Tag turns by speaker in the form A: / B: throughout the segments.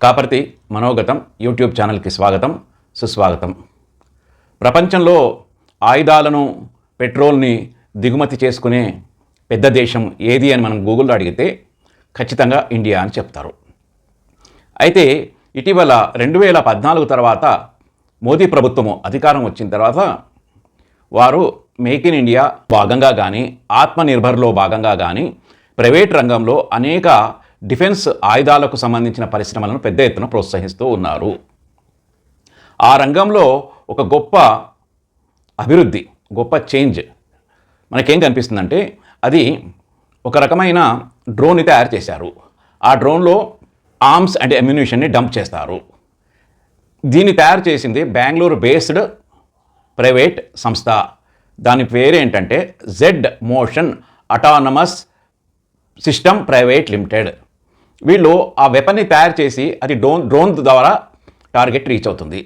A: Kaparthi మనోగతం YouTube ఛానల్కి స్వాగతం సుస్వాగతం. ప్రపంచంలో ఆయుధాలను పెట్రోల్ని దిగుమతి చేసుకునే పెద్ద దేశం ఏది అని మనం గూగుల్లో అడిగితే ఖచ్చితంగా ఇండియా అని చెప్తారు. అయితే ఇటీవల రెండు వేల పద్నాలుగు తర్వాత మోదీ ప్రభుత్వము అధికారం వచ్చిన తర్వాత వారు మేక్ ఇన్ ఇండియా భాగంగా కానీ ఆత్మనిర్భర్లో భాగంగా కానీ ప్రైవేట్ రంగంలో అనేక డిఫెన్స్ ఆయుధాలకు సంబంధించిన పరిశ్రమలను పెద్ద ఎత్తున ప్రోత్సహిస్తూ ఉన్నారు. ఆ రంగంలో ఒక గొప్ప అభివృద్ధి గొప్ప చేంజ్ మనకేం కనిపిస్తుందంటే అది ఒక రకమైన డ్రోన్ని తయారు చేశారు. ఆ డ్రోన్లో ఆర్మ్స్ అండ్ అమ్యునిషన్ని డంప్ చేస్తారు. దీన్ని తయారు చేసింది బెంగళూరు బేస్డ్ ప్రైవేట్ సంస్థ. దాని పేరేంటంటే Z motion autonomous system private limited. వీళ్ళు ఆ వెపన్ని తయారు చేసి అది డ్రోన్ డ్రోన్ ద్వారా టార్గెట్ రీచ్ అవుతుంది.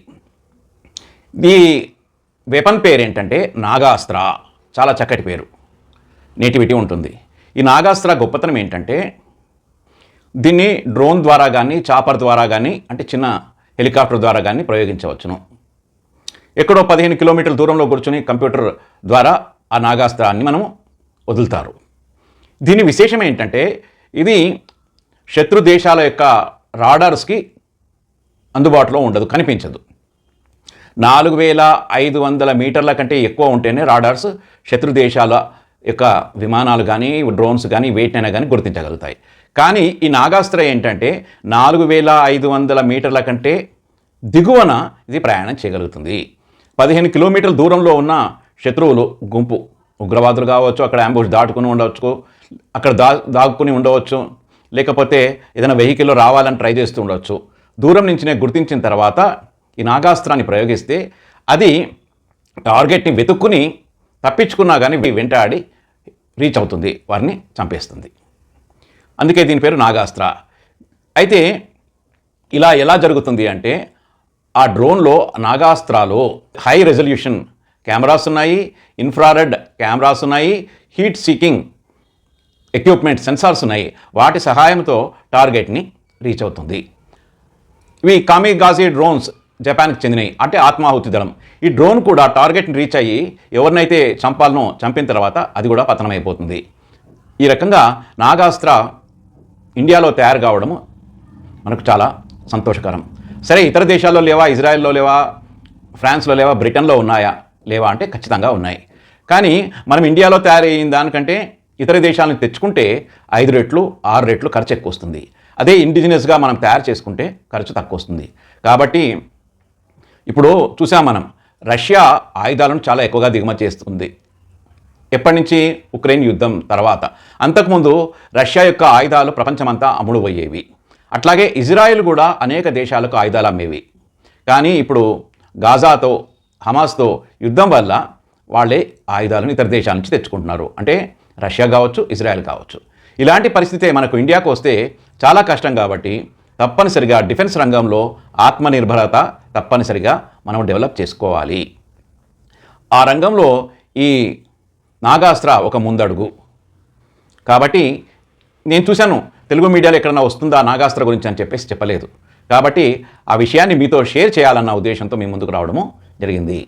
A: ఈ వెపన్ పేరు ఏంటంటే నాగాస్త్ర. చాలా చక్కటి పేరు. నేటివిటీ ఉంటుంది. ఈ నాగాస్త్ర గొప్పతనం ఏంటంటే దీన్ని డ్రోన్ ద్వారా కానీ చాపర్ ద్వారా కానీ అంటే చిన్న హెలికాప్టర్ ద్వారా కానీ ప్రయోగించవచ్చును. ఎక్కడో పదిహేను కిలోమీటర్ల దూరంలో కూర్చొని కంప్యూటర్ ద్వారా ఆ నాగాస్త్రాన్ని మనం వదులుతారు. దీని విశేషం ఏంటంటే ఇది శత్రు దేశాల యొక్క రాడార్స్కి అందుబాటులో ఉండదు కనిపించదు. నాలుగు వేల ఐదు వందల మీటర్ల కంటే ఎక్కువ ఉంటేనే రాడార్స్ శత్రు దేశాల యొక్క విమానాలు కానీ డ్రోన్స్ కానీ వేటినైనా కానీ గుర్తించగలుగుతాయి. కానీ ఈ నాగాస్త్ర ఏంటంటే నాలుగు వేల ఐదు వందల మీటర్ల కంటే దిగువన ఇది ప్రయాణం చేయగలుగుతుంది. పదిహేను కిలోమీటర్ల దూరంలో ఉన్న శత్రువులు గుంపు ఉగ్రవాదులు కావచ్చు అక్కడ అంబుష్ దాటుకుని ఉండవచ్చు అక్కడ దా దాక్కుని ఉండవచ్చు లేకపోతే ఏదైనా వెహికల్లో రావాలని ట్రై చేస్తూ ఉండొచ్చు. దూరం నుంచినే గుర్తించిన తర్వాత ఈ నాగాస్త్రాన్ని ప్రయోగిస్తే అది టార్గెట్ని వెతుక్కుని తప్పించుకున్నా కానీ వెంటాడి రీచ్ అవుతుంది వారిని చంపేస్తుంది. అందుకే దీని పేరు నాగాస్త్ర. అయితే ఇలా ఎలా జరుగుతుంది అంటే ఆ డ్రోన్లో నాగాస్త్రాలు హై రెజల్యూషన్ కెమెరాస్ ఉన్నాయి ఇన్ఫ్రారెడ్ కెమెరాస్ ఉన్నాయి హీట్ సీకింగ్ ఎక్విప్మెంట్ సెన్సార్స్ ఉన్నాయి. వాటి సహాయంతో టార్గెట్ని రీచ్ అవుతుంది. ఇవి కామిగాజీ డ్రోన్స్ జపాన్కి చెందినవి. అంటే ఆత్మాహుతి దళం. ఈ డ్రోన్ కూడా టార్గెట్ని రీచ్ అయ్యి ఎవరినైతే చంపాలనో చంపిన తర్వాత అది కూడా పతనమైపోతుంది. ఈ రకంగా నాగాస్త్ర ఇండియాలో తయారు కావడం మనకు చాలా సంతోషకరం. సరే ఇతర దేశాల్లో లేవా? ఇజ్రాయెల్లో లేవా? ఫ్రాన్స్లో లేవా? బ్రిటన్లో ఉన్నాయా? లేవా? అంటే ఖచ్చితంగా ఉన్నాయి. కానీ మనం ఇండియాలో తయారయ్యిన దానికంటే ఇతర దేశాలను తెచ్చుకుంటే ఐదు రెట్లు ఆరు రెట్లు ఖర్చు ఎక్కువ వస్తుంది అదే ఇండిజినస్గా మనం తయారు చేసుకుంటే ఖర్చు తక్కువ వస్తుంది కాబట్టి ఇప్పుడు చూసాం మనం రష్యా ఆయుధాలను చాలా ఎక్కువగా దిగుమతి చేస్తుంది. ఎప్పటి నుంచి ఉక్రెయిన్ యుద్ధం తర్వాత. అంతకుముందు రష్యా యొక్క ఆయుధాలు ప్రపంచమంతా అమ్ముడు పోయేవి అట్లాగే ఇజ్రాయెల్ కూడా అనేక దేశాలకు ఆయుధాలు అమ్మేవి. కానీ ఇప్పుడు గాజాతో హమాస్తో యుద్ధం వల్ల వాళ్ళే ఆయుధాలను ఇతర దేశాల నుంచి తెచ్చుకుంటున్నారు. అంటే రష్యా కావచ్చు ఇజ్రాయెల్ కావచ్చు. ఇలాంటి పరిస్థితే మనకు ఇండియాకు వస్తే చాలా కష్టం కాబట్టి తప్పనిసరిగా డిఫెన్స్ రంగంలో ఆత్మనిర్భరత తప్పనిసరిగా మనం డెవలప్ చేసుకోవాలి. ఆ రంగంలో ఈ నాగాస్త్ర ఒక ముందడుగు. కాబట్టి నేను చూశాను తెలుగు మీడియాలో ఎక్కడన్నా వస్తుందా నాగాస్త్ర గురించి అని చెప్పేసి చెప్పలేదు. కాబట్టి ఆ విషయాన్ని మీతో షేర్ చేయాలన్న ఉద్దేశంతో మీ ముందుకు రావడము జరిగింది.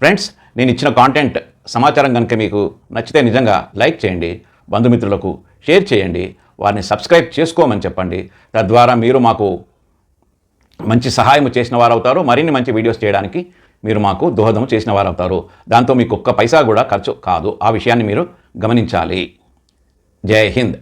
A: ఫ్రెండ్స్ నేను ఇచ్చిన కాంటెంట్ సమాచారం కనుక మీకు నచ్చితే నిజంగా లైక్ చేయండి బంధుమిత్రులకు షేర్ చేయండి వారిని సబ్స్క్రైబ్ చేసుకోమని చెప్పండి. తద్వారా మీరు మాకు మంచి సహాయం చేసిన వారు అవుతారు మరిన్ని మంచి వీడియోస్ చేయడానికి మీరు మాకు దోహదం చేసిన వారు అవుతారు దాంతో మీకు ఒక్క పైసా కూడా ఖర్చు కాదు. ఆ విషయాన్ని మీరు గమనించాలి. జై హింద్.